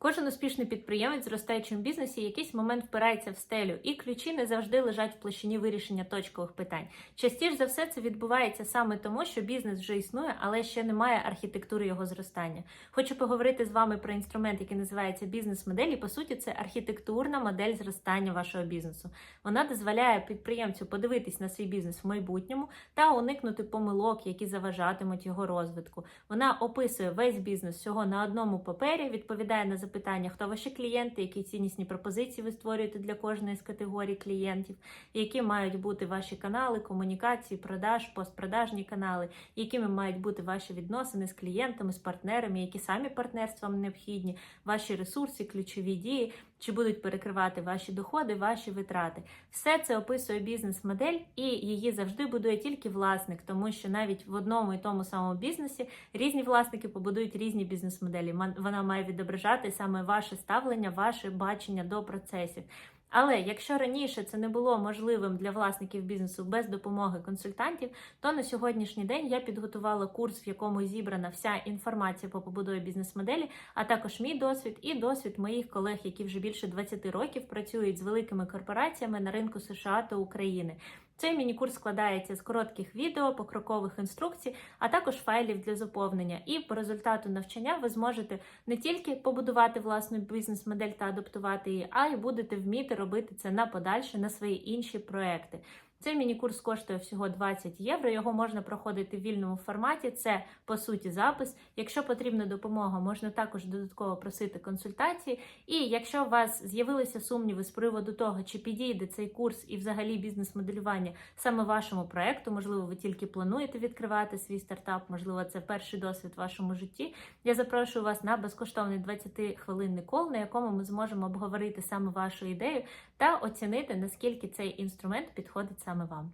Кожен успішний підприємець в зростаючому бізнесі в якийсь момент впирається в стелю, і ключі не завжди лежать в площині вирішення точкових питань. Частіше за все це відбувається саме тому, що бізнес вже існує, але ще немає архітектури його зростання. Хочу поговорити з вами про інструмент, який називається бізнес-модель. І по суті, це архітектурна модель зростання вашого бізнесу. Вона дозволяє підприємцю подивитись на свій бізнес в майбутньому та уникнути помилок, які заважатимуть його розвитку. Вона описує весь бізнес всього на одному папері, відповідає на запитання, хто ваші клієнти, які ціннісні пропозиції ви створюєте для кожної з категорій клієнтів, які мають бути ваші канали комунікації, продаж, постпродажні канали, якими мають бути ваші відносини з клієнтами, з партнерами, які самі партнерства вам необхідні, ваші ресурси, ключові дії, чи будуть перекривати ваші доходи, ваші витрати. Все це описує бізнес-модель, і її завжди будує тільки власник, тому що навіть в одному і тому самому бізнесі різні власники побудують різні бізнес-моделі. Вона має відображати саме ваше ставлення, ваше бачення до процесів. Але якщо раніше це не було можливим для власників бізнесу без допомоги консультантів, то на сьогоднішній день я підготувала курс, в якому зібрана вся інформація по побудові бізнес-моделі, а також мій досвід і досвід моїх колег, які вже більше 20 років працюють з великими корпораціями на ринку США та України. Цей міні-курс складається з коротких відео, покрокових інструкцій, а також файлів для заповнення. І по результату навчання ви зможете не тільки побудувати власну бізнес-модель та адаптувати її, а й будете вміти робити це на подальше на свої інші проекти. Цей міні-курс коштує всього 20 євро. Його можна проходити в вільному форматі. Це по суті запис. Якщо потрібна допомога, можна також додатково просити консультації. І якщо у вас з'явилися сумніви з приводу того, чи підійде цей курс і взагалі бізнес-моделювання саме вашому проекту, можливо, ви тільки плануєте відкривати свій стартап, можливо, це перший досвід в вашому житті. Я запрошую вас на безкоштовний 20-хвилинний кол, на якому ми зможемо обговорити саме вашу ідею та оцінити наскільки цей інструмент підходить саме вам.